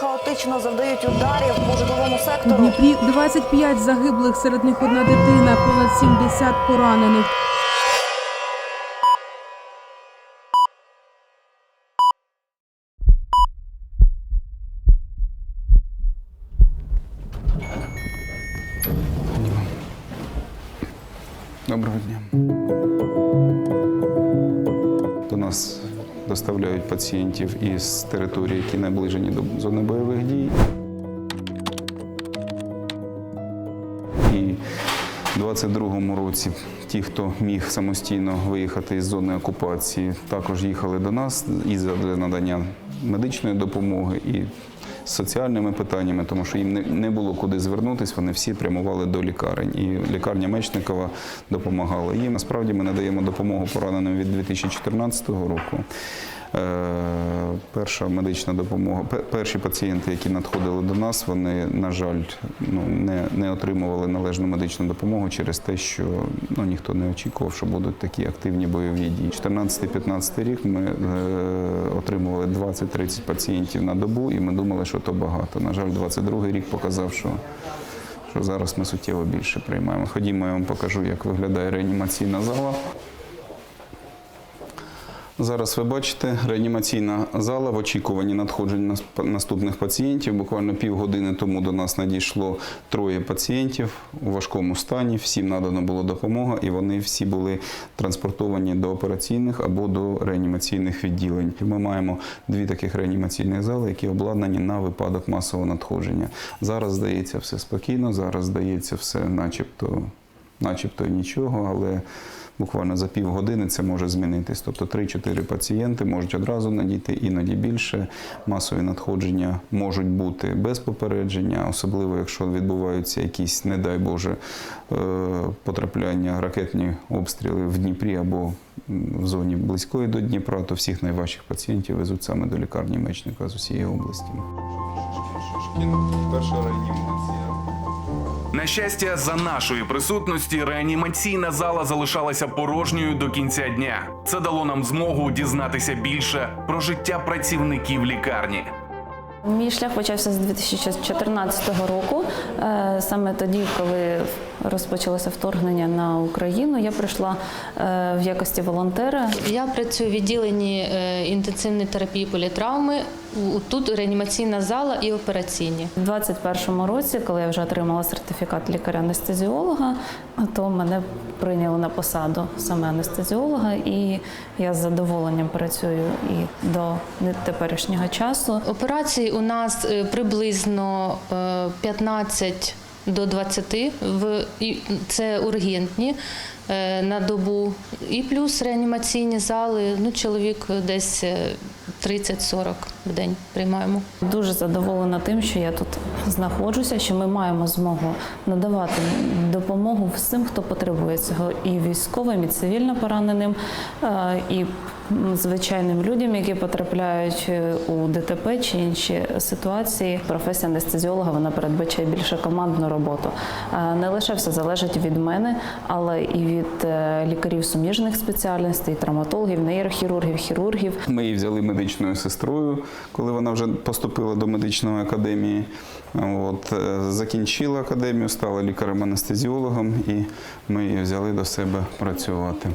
Хаотично завдають ударів по житловому У сектору. Дніпрі 25 загиблих, серед них одна дитина, понад 70 поранених. Пацієнтів із території, які наближені до зони бойових дій. І у 22-му році ті, хто міг самостійно виїхати із зони окупації, також їхали до нас і для надання медичної допомоги і соціальними питаннями, тому що їм не було куди звернутися, вони всі прямували до лікарень. І лікарня Мечникова допомагала їм. Насправді ми надаємо допомогу пораненим від 2014 року. Е, Перша медична допомога. Перші пацієнти, які надходили до нас, вони, на жаль, ну, не, не отримували належну медичну допомогу через те, що ну, ніхто не очікував, що будуть такі активні бойові дії. 14-15 рік ми е, отримували 20-30 пацієнтів на добу, і ми думали, що то багато. На жаль, 22 рік показав, що що зараз ми суттєво більше приймаємо. Ходімо, я вам покажу, як виглядає реанімаційна зала. Зараз ви бачите реанімаційна зала в очікуванні надходження нас- наступних пацієнтів. Буквально півгодини тому до нас надійшло троє пацієнтів у важкому стані. Всім надана була допомога, і вони всі були транспортовані до операційних або до реанімаційних відділень. Ми маємо дві таких реанімаційних зали, які обладнані на випадок масового надходження. Зараз здається все спокійно, зараз здається все, начебто, начебто нічого, але буквально за півгодини це може змінитись. Тобто 3-4 пацієнти можуть одразу надійти, іноді більше. Масові надходження можуть бути без попередження, особливо якщо відбуваються якісь, не дай Боже, е, потрапляння, ракетні обстріли в Дніпрі або в зоні близької до Дніпра, то всіх найважчих пацієнтів везуть саме до лікарні Мечника з усієї області. Перша реанімація. На щастя, за нашої присутності реанімаційна зала залишалася порожньою до кінця дня. Це дало нам змогу дізнатися більше про життя працівників лікарні. Мій шлях почався з 2014 року. Е, Саме тоді, коли розпочалося вторгнення на Україну, я прийшла е, в якості волонтера. Я працюю в відділенні е, інтенсивної терапії політравми. Тут реанімаційна зала і операційні. У 2021 році, коли я вже отримала сертифікат лікаря-анестезіолога, то мене прийняли на посаду саме анестезіолога, і я з задоволенням працюю і до теперішнього часу. Операції у нас е, приблизно е, 15 до 20, в, і це ургентні е, на добу. І плюс реанімаційні зали, ну, чоловік десь е, 30-40 в день приймаємо. Дуже задоволена тим, що я тут знаходжуся, що ми маємо змогу надавати допомогу всім, хто потребує цього, і військовим, і цивільно пораненим, е, і звичайним людям, які потрапляють е, у ДТП чи інші ситуації. Професія анестезіолога вона передбачає більше командну роботу. Е, Не лише все залежить від мене, але і від е, лікарів суміжних спеціальностей, травматологів, нейрохірургів, хірургів. Ми її взяли медичною сестрою, коли вона вже поступила до медичної академії. От, е, закінчила академію, стала лікарем-анестезіологом, і ми її взяли до себе працювати.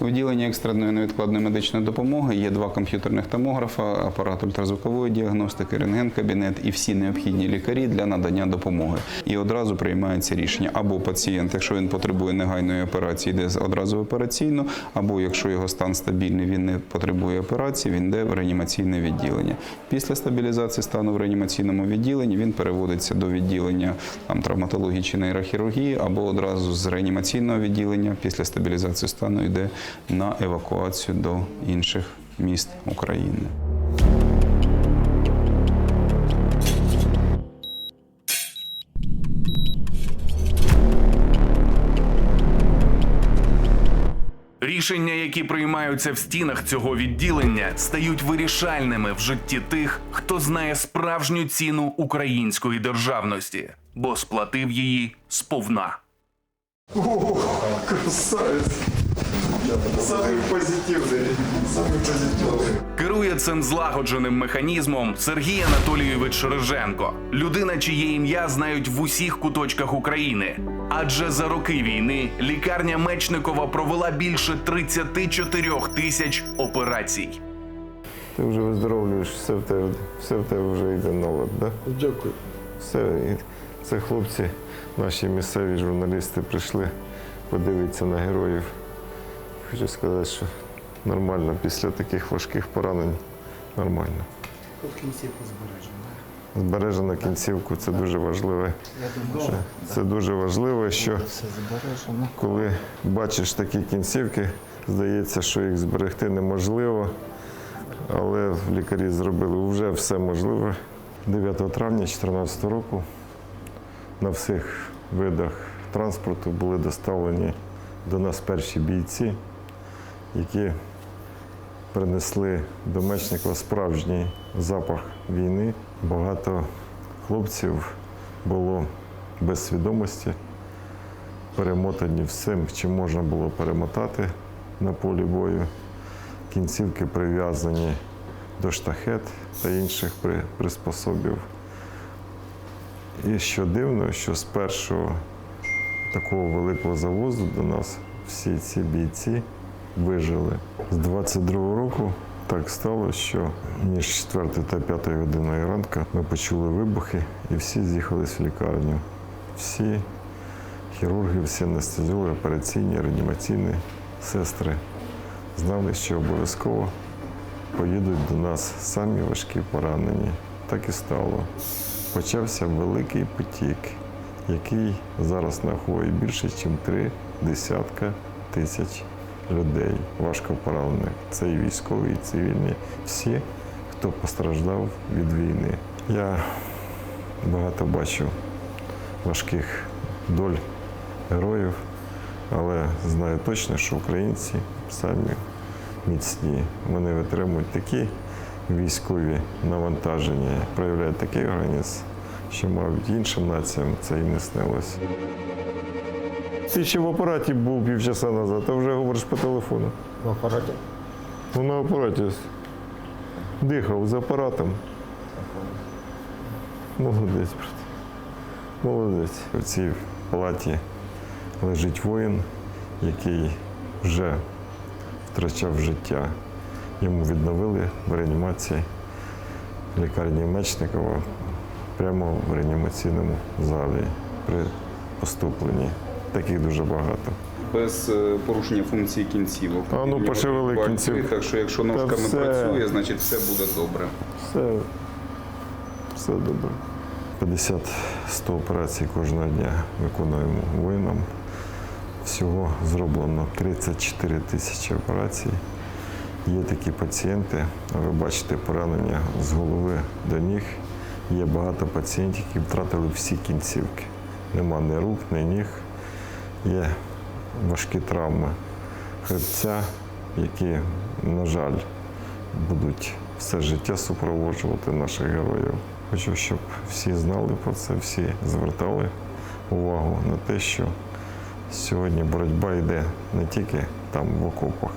У відділенні екстреної невідкладної медичної допомоги є два комп'ютерних томографа, апарат ультразвукової діагностики, рентген-кабінет і всі необхідні лікарі для надання допомоги. І одразу приймається рішення або пацієнт, якщо він потребує негайної операції, йде одразу в операційну, або якщо його стан стабільний, він не потребує операції, він йде в реанімаційне відділення. Після стабілізації стану в реанімаційному відділенні він переводиться до відділення там, травматології чи нейрохірургії, або одразу з реанімаційного відділення після стабілізації стану йде на евакуацію до інших міст України. Рішення, які приймаються в стінах цього відділення, стають вирішальними в житті тих, хто знає справжню ціну української державності, бо сплатив її сповна. О, красавец! Керує цим злагодженим механізмом Сергій Анатолійович Риженко, людина, чиє ім'я знають в усіх куточках України. Адже за роки війни лікарня Мечникова провела більше 34 тисяч операцій. Ти вже виздоровлюєш, все в тебе, все в тебе вже йде на лад, да? Дякую. Все, це хлопці, наші місцеві журналісти прийшли подивитися на героїв. Хочу сказати, що нормально після таких важких поранень. Нормально. Тут кінцівку збережемо. Збережена кінцівку це дуже важливе. Це дуже важливо, що збережено. коли бачиш такі кінцівки, здається, що їх зберегти неможливо. Але лікарі зробили вже все можливе. 9 травня 2014 року на всіх видах транспорту були доставлені до нас перші бійці, які принесли до Мечникова справжній запах війни. Багато хлопців було без свідомості, перемотані всім, чим можна було перемотати на полі бою. Кінцівки прив'язані до штахет та інших при- приспособів. І що дивно, що з першого такого великого завозу до нас всі ці бійці вижили. З 22-го року так стало, що між 4 та 5 годиною ранку ми почули вибухи і всі з'їхались в лікарню. Всі хірурги, всі анестезіологи, операційні, реанімаційні сестри знали, що обов'язково поїдуть до нас самі важкі поранені. Так і стало. Почався великий потік, який зараз нараховує більше, ніж три десятка тисяч людей важко поранених. Це і військові, і цивільні, всі, хто постраждав від війни. Я багато бачив важких доль героїв, але знаю точно, що українці самі міцні. Вони витримують такі військові навантаження, проявляють такий організм, що, мабуть, іншим націям це і не снилося. Ти ще в апараті був півчаса назад, а вже говориш по телефону. В апараті. Ну, на апараті дихав з апаратом. Молодець, брат. Молодець. В цій палаті лежить воїн, який вже втрачав життя. Йому відновили в реанімації лікарні Мечникова прямо в реанімаційному залі при поступленні. Таких дуже багато. Без е, порушення функції кінцівок. А, ну, пошевели працює. Так що якщо ножками все. працює, значить все буде добре. Все, все добре. 50-100 операцій кожного дня виконуємо воїнам. Всього зроблено 34 тисячі операцій. Є такі пацієнти, ви бачите поранення з голови до ніг. Є багато пацієнтів, які втратили всі кінцівки. Нема ні рук, ні ніг. Є важкі травми хребця, які, на жаль, будуть все життя супроводжувати наших героїв. Хочу, щоб всі знали про це, всі звертали увагу на те, що сьогодні боротьба йде не тільки там в окопах,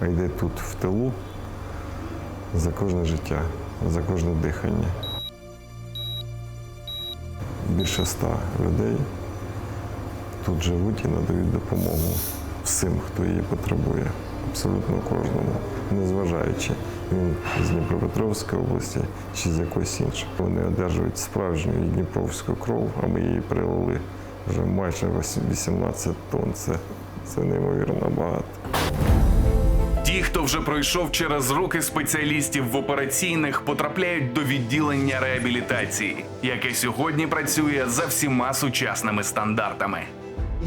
а йде тут в тилу за кожне життя, за кожне дихання. Більше ста людей тут живуть і надають допомогу всім, хто її потребує, абсолютно кожному, незважаючи він з Дніпропетровської області чи з якоїсь іншої. Вони одержують справжню дніпровську кров, а ми її прилили вже майже 18 тонн. Це, це неймовірно багато. Ті, хто вже пройшов через руки спеціалістів в операційних, потрапляють до відділення реабілітації, яке сьогодні працює за всіма сучасними стандартами.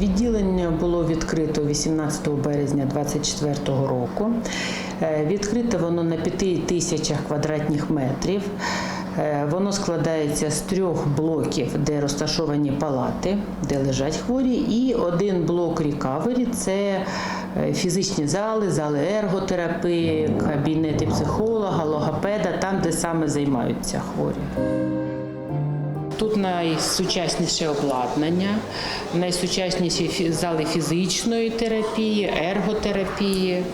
Відділення було відкрито 18 березня 2024 року. Е, Відкрите воно на 5 тисячах квадратних метрів. Е, Воно складається з трьох блоків, де розташовані палати, де лежать хворі, і один блок рікавері це е, фізичні зали, зали ерготерапії, кабінети психолога, логопеда, там, де саме займаються хворі. Тут найсучасніше обладнання, найсучасніші зали фізичної терапії, ерготерапії.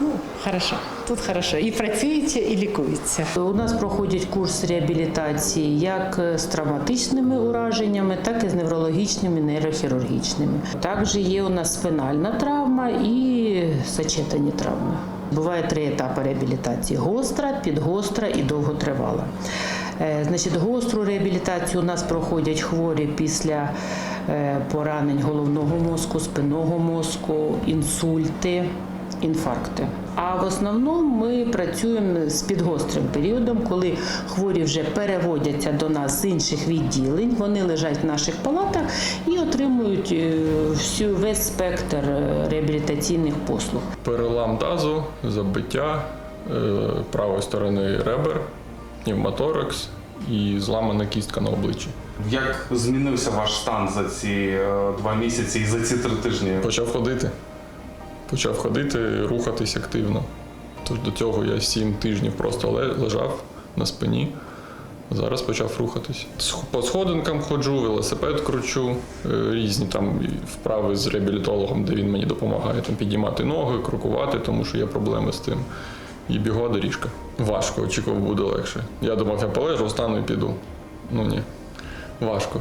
Ну, хорошо, тут хорошо. І працюється, і лікується. У нас проходять курс реабілітації як з травматичними ураженнями, так і з неврологічними, нейрохірургічними. Також є у нас спинальна травма і сочетані травми. Буває три етапи реабілітації: гостра, підгостра і довготривала. Е, Значить, гостру реабілітацію у нас проходять хворі після е, поранень головного мозку, спинного мозку, інсульти, інфаркти. А в основному ми працюємо з підгострим періодом, коли хворі вже переводяться до нас з інших відділень, вони лежать в наших палатах і отримують е, всю весь спектр реабілітаційних послуг. перелам тазу, забиття правої сторони ребер, пневмоторакс і зламана кістка на обличчі. Як змінився ваш стан за ці е, два місяці і за ці три тижні? Почав ходити. Почав ходити, рухатись активно. Тож до цього я сім тижнів просто лежав на спині. Зараз почав рухатись. По сходинкам ходжу, велосипед кручу, е, різні там вправи з реабілітологом, де він мені допомагає там, піднімати ноги, крокувати, тому що є проблеми з тим. І бігова доріжка. Важко, очікував, буде легше. Я думав, я полежу, встану і піду. Ну ні, важко.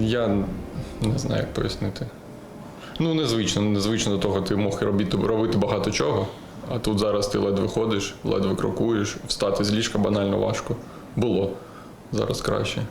Я не знаю, як пояснити. Ну, незвично, незвично до того, ти мог робити, робити багато чого, а тут зараз ти ледве ходиш, ледве крокуєш, встати з ліжка банально важко. Було. Зараз краще.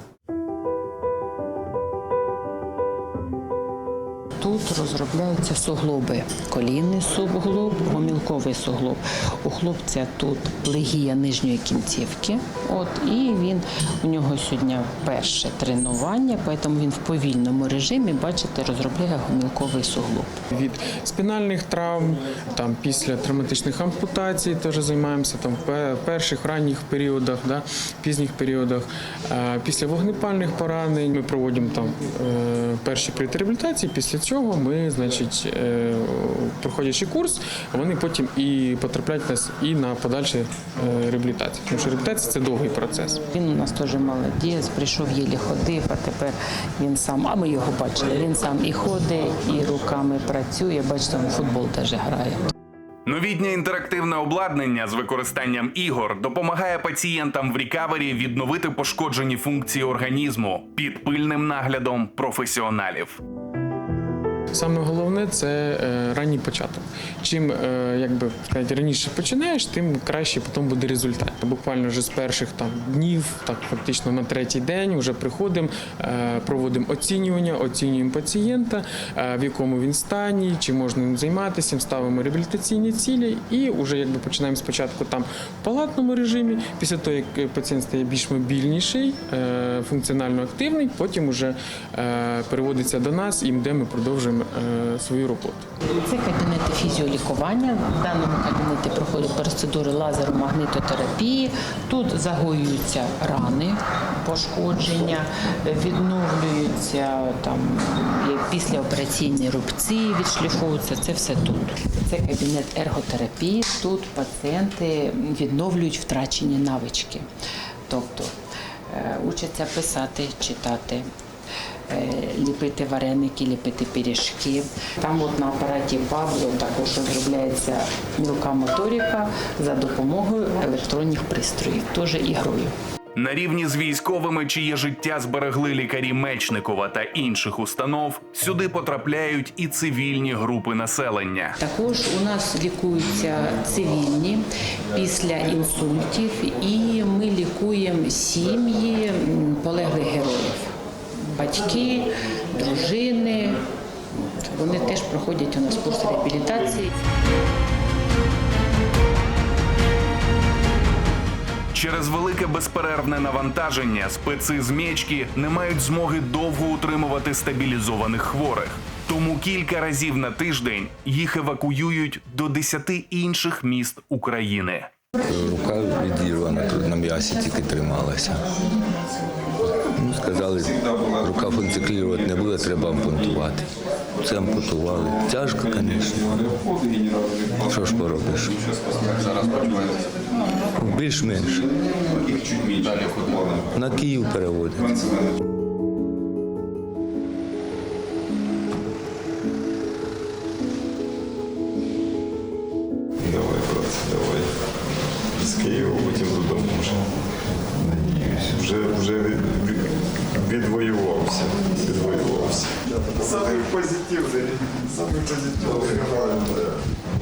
Розробляються суглоби. Колінний суглоб, гомілковий суглоб. У хлопця тут легія нижньої кінцівки. От, і він у нього сьогодні перше тренування, тому він в повільному режимі, бачите, розробляє гомілковий суглоб. від спінальних травм, там після травматичних ампутацій теж займаємося там в перших ранніх періодах, да, пізніх періодах. Після вогнепальних поранень ми проводимо там е, перші період реабілітації. Після цього ми, значить, е, проходячи курс, вони потім і потрапляють нас і на подальшу е, реабілітацію. Тому що реабілітація це довгий процес. Він у нас теж молодець, прийшов єлі ходив, а тепер він сам, а ми його бачили, він сам і ходить, і руками працює, бачите, він футбол теж грає. Новітнє інтерактивне обладнання з використанням ігор допомагає пацієнтам в рікавері відновити пошкоджені функції організму під пильним наглядом професіоналів. Саме головне це е, ранній початок. Чим е, якби сказати, раніше починаєш, тим краще потім буде результат. Буквально вже з перших там днів, так фактично на третій день, вже приходимо, е, проводимо оцінювання, оцінюємо пацієнта, в якому він стані, чи можна ним займатися, ставимо реабілітаційні цілі, і вже якби починаємо спочатку там в палатному режимі. Після того, як пацієнт стає більш мобільніший, функціонально активний, потім вже переводиться до нас, і де ми продовжуємо е, свою роботу. Це кабінети фізіолікування. В даному кабінеті проходять процедури лазеромагнитотерапії. Тут загоюються рани, пошкодження, відновлюються там післяопераційні рубці, відшліфовуються. Це все тут. Це кабінет ерготерапії. Тут пацієнти відновлюють втрачені навички. Тобто е, учаться писати, читати, ліпити вареники, ліпити пиріжки. Там от на апараті Пабло також розробляється мілка моторика за допомогою електронних пристроїв, теж ігрою. На рівні з військовими, чиє життя зберегли лікарі Мечникова та інших установ, сюди потрапляють і цивільні групи населення. Також у нас лікуються цивільні після інсультів, і ми лікуємо сім'ї полеглих героїв, батьки, дружини. Вони теж проходять у нас курс реабілітації. Через велике безперервне навантаження специ з Мєчки не мають змоги довго утримувати стабілізованих хворих. Тому кілька разів на тиждень їх евакуюють до 10 інших міст України. Рука відірвана, тут на м'ясі тільки трималася. Сказали, рука функціонувати не буде, треба ампутувати. Це ампутували. Тяжко, звісно. Що ж поробиш? Більш-менш. На Київ переводять. Давай, брат, давай. З Києва потім додому вже. Надіюсь. Вже, вже відвоювався. Відвоювався. Самый позитивный. Самый позитивный.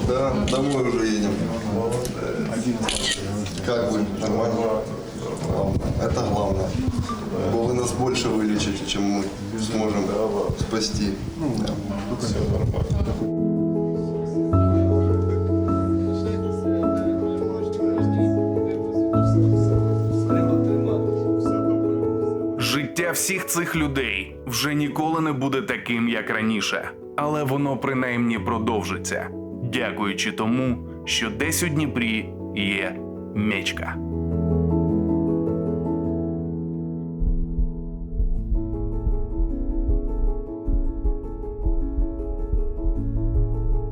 Да, домой уже едем. Как вы? Нормально? Это главное. Бо вы нас больше вылечите, чем мы сможем спасти. Да. Все нормально. Всіх цих людей вже ніколи не буде таким, як раніше, але воно принаймні продовжиться, дякуючи тому, що десь у Дніпрі є мечка.